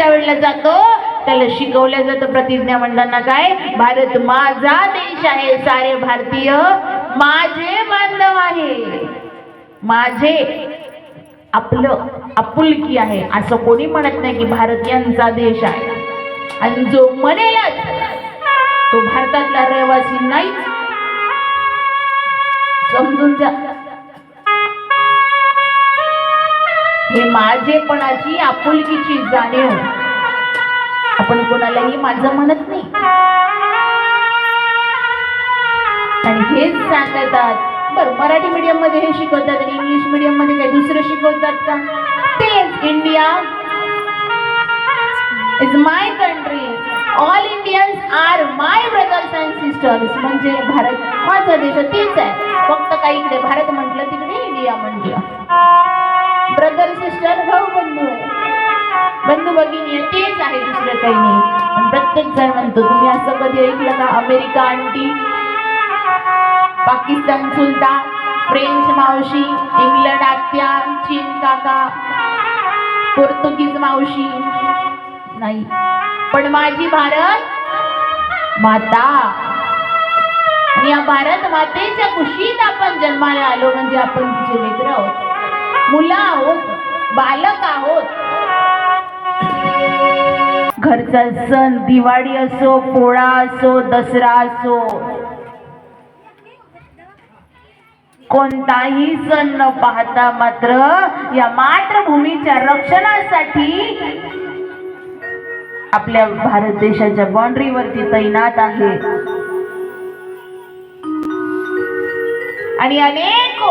ज्या वेळेला जातो त्याला शिकवलं जातं प्रतिज्ञा म्हणताना काय? भारत माझा देश आहे सारे भारतीय माझे बांधव आहे. माझे आपलं आपुलकी आहे. असं कोणी म्हणत नाही की भारतीयांचा देश आहे. आणि जो म्हणेलच तो भारतातला रहिवासी नाहीच. समजून जा. हे माझेपणाची आपुलकीची जाणीव. आपण कोणालाही माझं म्हणत नाही. आणि हेच सांगतात. बरं मराठी मीडियममध्ये हे शिकवतात आणि इंग्लिश मीडियममध्ये काही दुसरं शिकवतात का? तेच India is my country all Indians are my brothers and sisters म्हणजे भारत माझा देश तेच आहे. फक्त काही इकडे भारत म्हटलं तिकडे इंडिया म्हटलं. ब्रदर सिस्टर भाऊ बंधू. बंधू भगिनी तेच आहे दुसरं काही नाही. प्रत्येक जण म्हणतो तुम्ही असं कधी ऐकलं का? अमेरिका आंटी पाकिस्तान सुलता फ्रेंच मावशी इंग्लंड आत्या चीन काका पोर्तुगीज मावशी. नाही. पण माझी भारत माता. आणि या भारत मातेच्या कुशीत आपण जन्माला आलो म्हणजे आपण तिचे मित्र आहोत. मुलं आहोत बालक आहोत. घरचा सण दिवाळी असो पोळा असो दसरा असो कोणताही सण न पाहता मात्र या मातृभूमीच्या रक्षणासाठी आपल्या भारत देशाच्या बाउंड्रीवरती तैनात आहे. आणि अनेक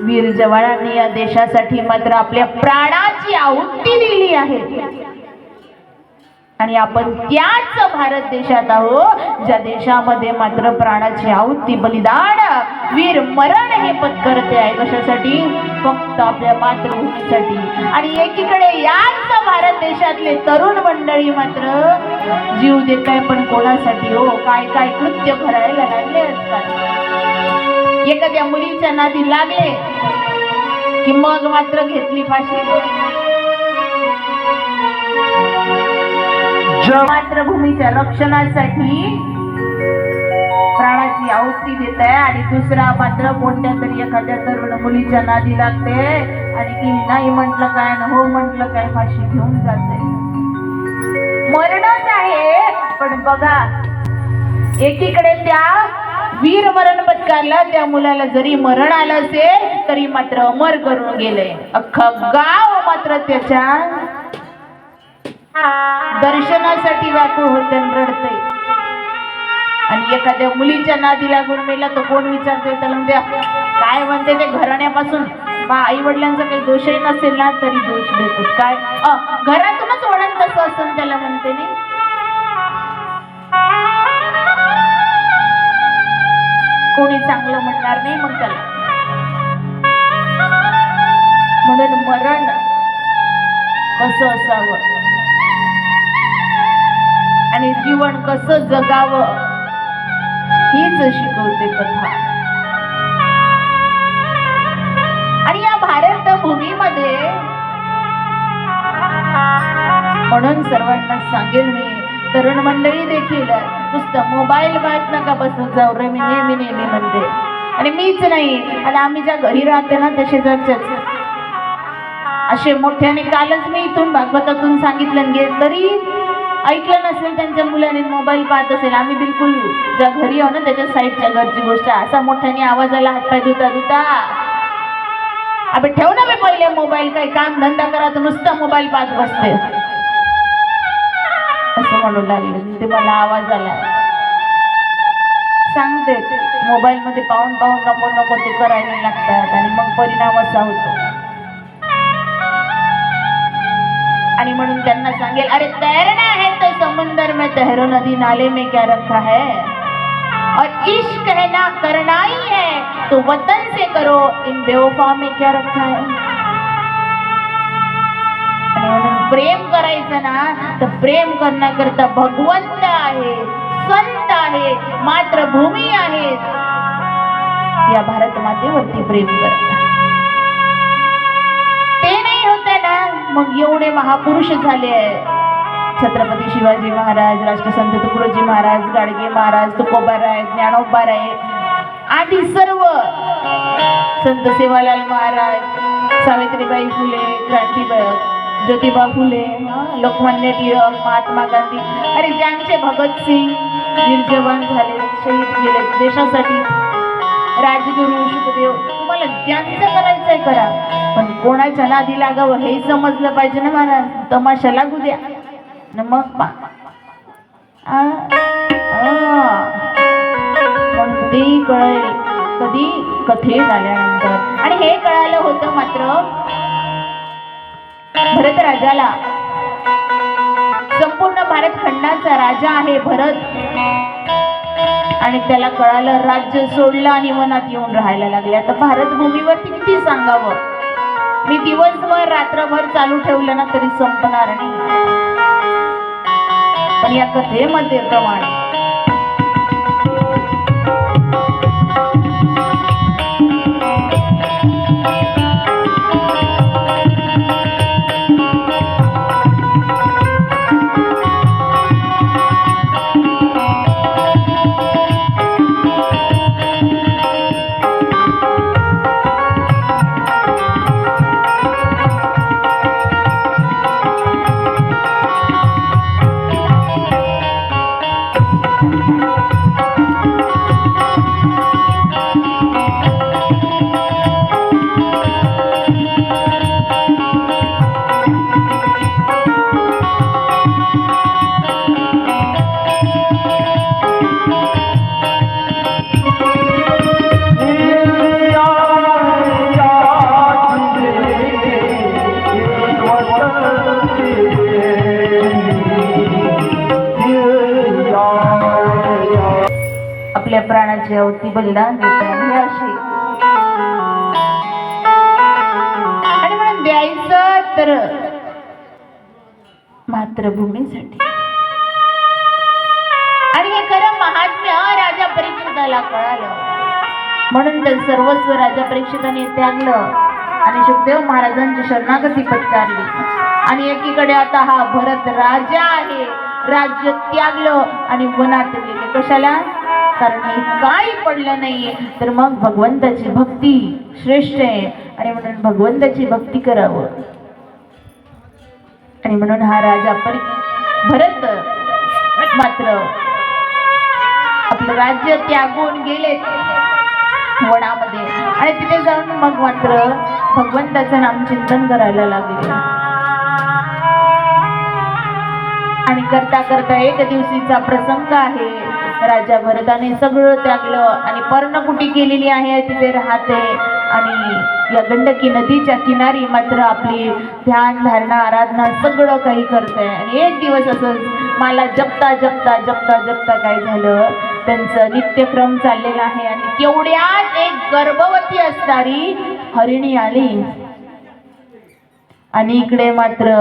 वीर जवानांनी या देशासाठी मात्र आपल्या प्राणाची आहुती दिली आहे. आणि आपण त्याच भारत देशात आहोत ज्या देशामध्ये मात्र प्राणाची आहुती बलिदान वीर मरण हे पत्करते आहे. कशासाठी? फक्त आपल्या मातृभूमीसाठी. आणि एकीकडे याच भारत देशातले तरुण मंडळी मात्र जीव देत आहे पण कोणासाठी हो? काय काय कृत्य भरायला लागले असतात एखाद्या मुलीच्या नादी लागले की मग मात्र घेतली फाशी. मातृभूमीच्या रक्षणासाठी प्राणाची आहुती देत आहे आणि दुसरा मात्र कोणत्या तरी एखाद्या तरुण मुलीच्या नादी लागते आणि ती नाही म्हटलं काय न हो म्हटलं काय फाशी घेऊन जाते. मरणच आहे पण बघा एकीकडे त्या वीर मरण पत्कारला त्या मुलाला जरी मरण आलं असेल तरी मात्र अमर करून गेले. अख्खा गाव मात्र त्याच्या दर्शनासाठी व्याकुळ होते रडते आणि एखाद्या मुलीच्या नादी लागून मेला तर कोण विचारते त्याला म्हणजे काय म्हणते ते घराण्यापासून? आई वडिलांचा काही दोषही नसेल ना तरी दोष देतो. काय? घरातूनच वडण कसं असं त्याला म्हणते नाही कोणी चांगलं म्हणणार नाही मग त्याला. म्हणून मरण कसं असावं? आणि जीवन कसं जगावं? हीच शिकवते कथा. आणि या भारत भूमीमध्ये म्हणून सर्वांना सांगेल मी तरुण मंडळी देखील नुसतं मोबाईल बात नका बसत जाऊ. रे मी नेहमी नेहमी म्हणते. आणि मीच नाही. आणि आम्ही ज्या घरी राहते ना तसे जरचेच असे मोठ्याने कालच मी इथून भागवतातून सांगितलं गे- तरी ऐकलं नसेल त्यांच्या मुलाने मोबाईल पाहत असेल आम्ही बिलकुल ज्या घरी आहो ना त्याच्या साईडच्या घरची गोष्ट असा मोठ्याने आवाजाला हातपाय धुता धुता. अबे ठेव ना मी पहिले मोबाईल काही काम धंदा करा तर नुसता मोबाईल पाहत बसते. असं म्हणू लागले. ते मला आवाज आला. सांगते मोबाईलमध्ये पाहून पाहून नको नको ते करायला लागतात आणि मग परिणाम असा होतो. आणि म्हणून त्यांना सांगेल अरे तैरना है तो समंदर में तैरो नदी नाले में क्या रखा है? और इश्क है ना करना ही है तो वतन से करो इन बेवफा में क्या रखा है? प्रेम करायचं ना तर प्रेम करण्याकरता भगवंत आहे संत आहे मातृभूमी आहे. या भारत मातेवरती प्रेम कर ते नाही होते ना एवढे महापुरुष झाले छत्रपती शिवाजी महाराज राष्ट्रसंत तुकडोजी महाराज गाडगे महाराज तुकोबाराय ज्ञानोबाराय आणि सर्व. संत सेवालाल महाराज सावित्रीबाई फुले क्रांतीबाई ज्योतिबा फुले लोकमान्य टिळक महात्मा गांधी अरे ज्यांचे भगतसिंग निर्जवान झाले शहीद गेले देशासाठी. राजगुरू सुखदेव तुम्हाला ज्यांचं करायचंय करा. पण कोणाच्या नादी लागावं हे समजलं पाहिजे ना महाराज. तमाशा लागू द्या. न मग पा. पण ते कळेल कधी कथेत आल्यानंतर. आणि हे कळालं होतं मात्र भरत राजाला. संपूर्ण भारत खंडाचा राजा आहे भरत. आणि त्याला कळालं राज्य सोडलं आणि मनात येऊन राहायला लागले. आता भारत भूमीवरती किती सांगावं? मी दिवसभर रात्रभर चालू ठेवलं ना तरी संपणार नाही. पण या कथेमध्ये प्रमाणे प्राणाची अवती बलिदान देतात हे अशी. आणि म्हणून द्यायचं तर मातृभूमीसाठी. आणि हे खरं महात्म्य राजा परीक्षिताला कळालं. म्हणून तर सर्वस्व राजा परीक्षिताने त्यागलं आणि सुखदेव महाराजांची शरणागती पत्कारली. आणि एकीकडे आता हा भरत राजा आहे. राज्य त्यागलं आणि वनात गेले. कशाला? कारण काही पडलं नाहीये तर मग भगवंताची भक्ती श्रेष्ठ आहे. आणि म्हणून भगवंताची भक्ती करावं. आणि म्हणून हा राजा परी भरत मात्र आपलं राज्य त्यागून गेले वनामध्ये. आणि तिथे जाऊन मग मात्र भगवंताचं नाम चिंतन करायला लागले. आणि करता करता एक दिवशीचा प्रसंग आहे. राजा भरताने सगळं त्यागलं आणि पर्णकुटी केलेली आहे तिथे राहते. आणि या गंडकी नदीच्या किनारी मात्र आपली ध्यान धारणा आराधना सगळं काही करते आणि एक दिवस असं मला जपता जपता जपता जपता काय झालं? त्यांचं नित्यक्रम चाललेला आहे आणि तेवढ्यात एक गर्भवती असणारी हरिणी आली. आणि इकडे मात्र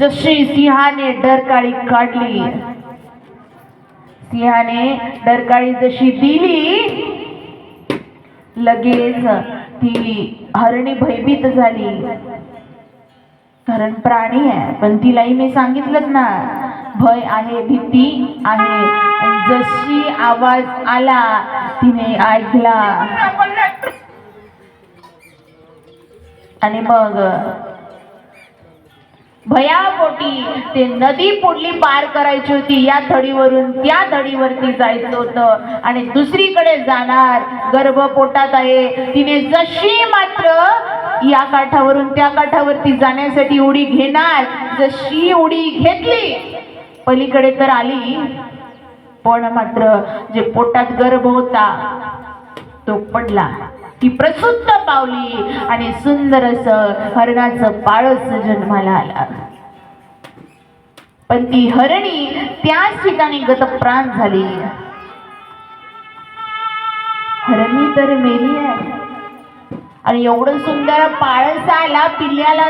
जशी सिंहाने डरकाळी काढली सिंहाने डरकाळी जशी दिली लगेच ती हरणी भयभीत झाली. कारण प्राणी आहे पण तिलाही मी सांगितलं ना भय आहे भीती आहे. जशी आवाज आला तिने ऐकला. आणि मग भयापोटी ते नदी पुढली पार करायची होती. या थडीवरून त्या थडीवरती जायचं होतं. आणि दुसरीकडे जाणार गर्भ पोटात आहे. तिने जशी मात्र या काठावरून त्या काठावरती जाण्यासाठी उडी घेणार जशी उडी घेतली पलीकडे तर आली. पण मात्र जे पोटात गर्भ होता तो पडला. ती प्रसुद्ध पावली आणि सुंदर असं हरणाचं पाळस जन्माला आला. पण ती हरणी त्याच ठिकाणी गतप्राण झाली. हरणी तर मेली आहे. आणि एवढं सुंदर पाळसाला पिल्ल्याला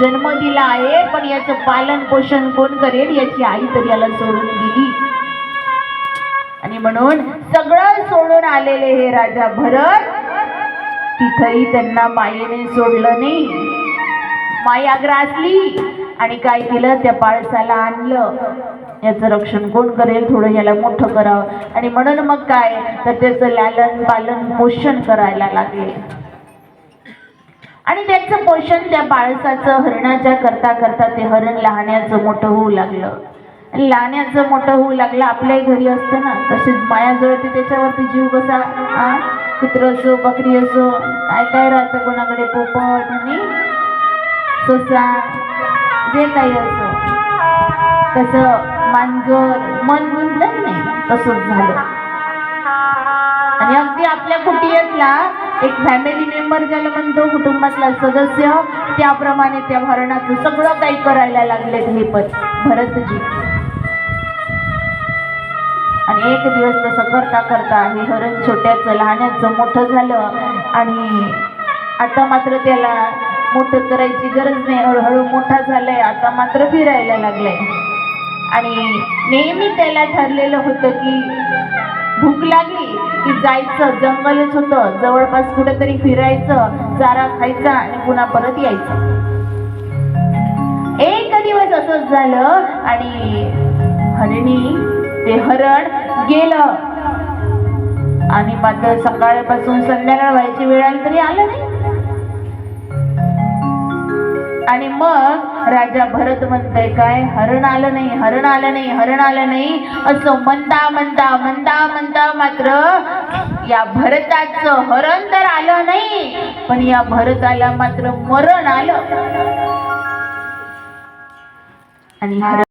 जन्म दिला आहे पण याचं पालन पोषण कोण करेल याची आई तर याला सोडून दिली आणि म्हणून सगळं सोडून आलेले हे राजा भरत तिथंही त्यांना मायेने सोडलं नाही. माया ग्रासली आणि काय केलं त्या पाळसाला आणलं. याचं रक्षण कोण करेल? थोडं याला मोठं करावं. आणि म्हणून मग काय? तर त्याचं लालन पालन पोषण करायला लागले. आणि त्याचं पोषण त्या बाळसाचं हरणाच्या करता करता ते हरण लहाण्याचं मोठं होऊ लागलं. आणि लहाण्याचं मोठं होऊ लागलं आपल्याही घरी असतं ना. तसेच मायाजवळ ते त्याच्यावरती जीव कसा कुत्र असो बकरी असो काय काय राहतं कोणाकडे पोपट आणि ससा जे काही असो. तसं मांजर मन म्हणलं नाही तसंच झालं. आणि अगदी आपल्या कुटियातला एक फॅमिली मेंबर ज्याला म्हणतो कुटुंबातला सदस्य त्याप्रमाणे त्या हरणाचं सगळं काही करायला लागले हे पण भरतजी. आणि एक दिवस तसं करता करता हे हरण छोट्याचं लहानाचं मोठं झालं आणि आता मात्र त्याला मोठं करायची गरज नाही. हळूहळू मोठा झालाय. आता मात्र फिरायला लागलाय. आणि नेहमी त्याला ठरलेलं होतं की भूक लागली की जायचं. जंगलच होतं. जवळपास कुठेतरी फिरायचं चारा खायचा आणि पुन्हा परत यायचं. एक दिवस असंच झालं आणि हरिणी ते हरण गेलं. आणि मात्र सकाळपासून संध्याकाळ व्हायची वेळ आली तरी आलं नाही. आणि मग राजा भरत म्हणतोय काय? हरण आलं नाही हरण आलं नाही हरण आलं नाही. असं म्हणता म्हणता म्हणता म्हणता मात्र या भरताचं हरण तर आलं नाही पण या भरताला मात्र मरण आलं. आणि हरण